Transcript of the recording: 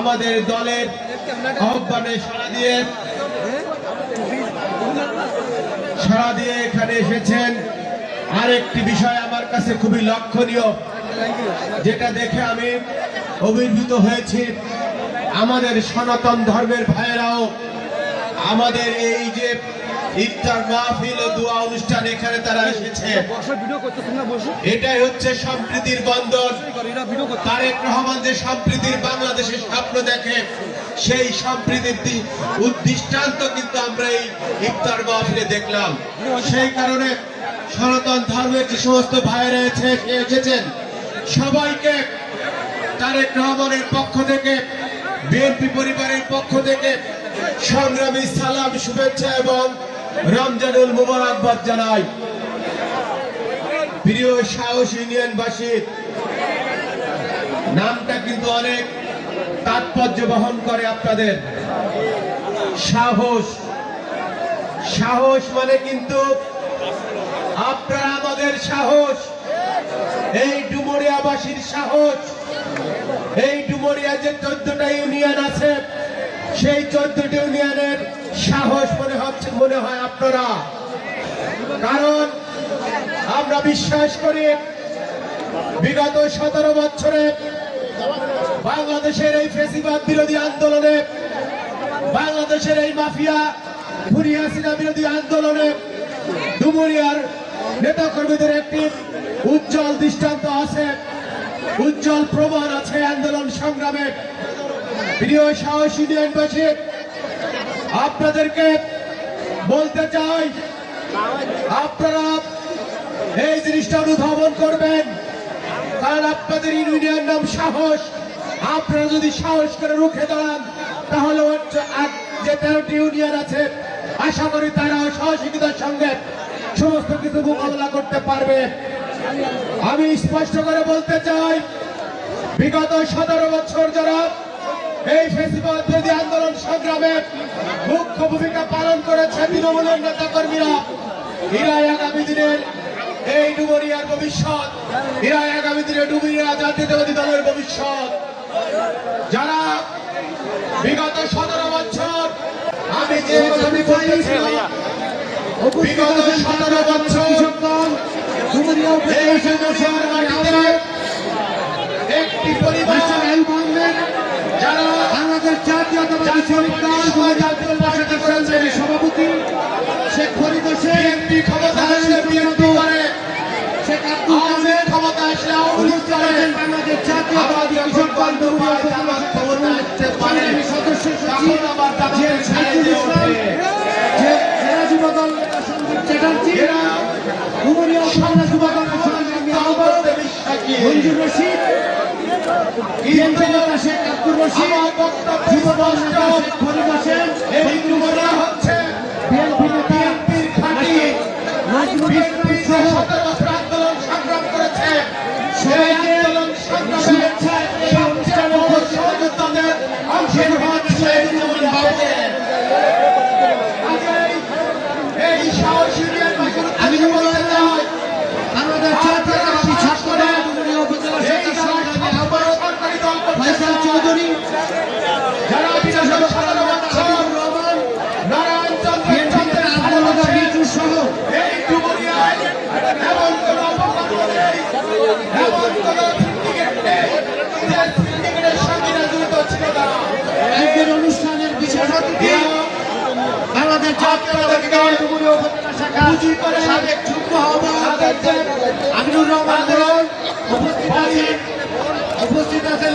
আমাদের দলের আহ্বানে সাড়া দিয়ে সারা দিয়ে এখানে এসেছেন। আরেকটি বিষয় আমার কাছে খুবই লক্ষণীয়, যেটা দেখে আমি অভিভূত হয়েছি। আমাদের সনাতন ধর্মের ভাইয়েরাও আমাদের এই যে ইফতার মাহফিল ও দোয়া অনুষ্ঠান এখানে তারা এসেছে। এটাই হচ্ছে সম্প্রীতির করতে তারেক রহমান যে সম্প্রীতির বাংলাদেশের স্বপ্ন দেখে সেই সম্প্রীতির উদ্দৃষ্টান্ত কিন্তু আমরা এই ইফতার মাহফিলে দেখলাম। সেই কারণে সনাতন ধর্মের যে সমস্ত ভাইয়েরা এসে- এসেছেন সবাইকে তারেক রহমানের পক্ষ থেকে বিএনপি পরিবারের পক্ষ থেকে সংগ্রামী সালাম শুভেচ্ছা এবং রমজানুল মুবারকবাদ জানাই। প্রিয় সাহস ইউনিয়নবাসী, নামটা কিন্তু অনেক তাৎপর্য বহন করে আপনাদের। সাহস। সাহস মানে কিন্তু আপনারা আমাদের সাহস। এই ডুমরিয়াবাসীর সাহস। এই ডুমরিয়া যে চোদ্দটা ইউনিয়ন আছে, সেই চোদ্দটা ইউনিয়নের সাহস মনে হচ্ছে, মনে হয় আপনারা। কারণ আমরা বিশ্বাস করি, বিগত সতেরো বছরে বাংলাদেশের এই ফেসিবাদ বিরোধী আন্দোলনে, বাংলাদেশের এই মাফিয়া খুনি হাসিনা বিরোধী আন্দোলনে ডুমুরিয়ার নেতাকর্মীদের একটি উজ্জ্বল দৃষ্টান্ত আছে, উজ্জ্বল প্রমাণ আছে আন্দোলন সংগ্রামে। প্রিয় সাহসী ইউনিয়নবাসী আপনাদেরকে বলতে চাই, আপনারা এই জিনিসটা অনুধাবন করবেন, কারণ আপনাদের ইউনিয়ন নাম সাহস। আপনারা যদি সাহস করে রুখে দাঁড়ান, তাহলে যে তেরোটি ইউনিয়ন আছে, আশা করি তারা সাহসিকতার সঙ্গে সমস্ত কিছু মোকাবেলা করতে পারবে। আমি স্পষ্ট করে বলতে চাই, বিগত সতেরো বছর যারা এই ফেসিবাদ আন্দোলন সংগ্রামে মুখ্য ভূমিকা পালন করেছে তৃণমূলের নেতা কর্মীরা এরাই আগামী দিনের এই ডুবরিয়ার ভবিষ্যৎ। এরাই আগামী দিনে ডুবরিয়া জাতীয়তাবাদী দলের ভবিষ্যৎ। যারা বিগত সতেরো বছর আমি যে বলেছিলাম বিগত সতেরো বছর এই একটি পরিবার যারা বাংলাদেশ জাতীয় জাতীয় পার্টি করেছে সভাপতি শেখ ফরিদ হোসেন বিএনপি ক্ষমতা আসলে বিএনপি করে। শেখ আব্দুল লীগ ক্ষমতা আসলে আওয়ামী বাংলাদেশ জাতীয়তাবাদী ক্ষমতা আসতে পারে, সদস্য সচিব আবার তাদের ছেড়ে দিয়ে যে জেলা যুবদল নেতা সন্দীপ চ্যাটার্জি ডুমুরিয়া উপজেলা যুবদল সংগ্রামী আহ্বায়ক মঞ্জুর রশিদ। শুভেচ্ছা এই বড় সহযোদ্ধাদের অংশগ্রহণ আমিনুর রহমান উপস্থিত আছেন উপস্থিত আছেন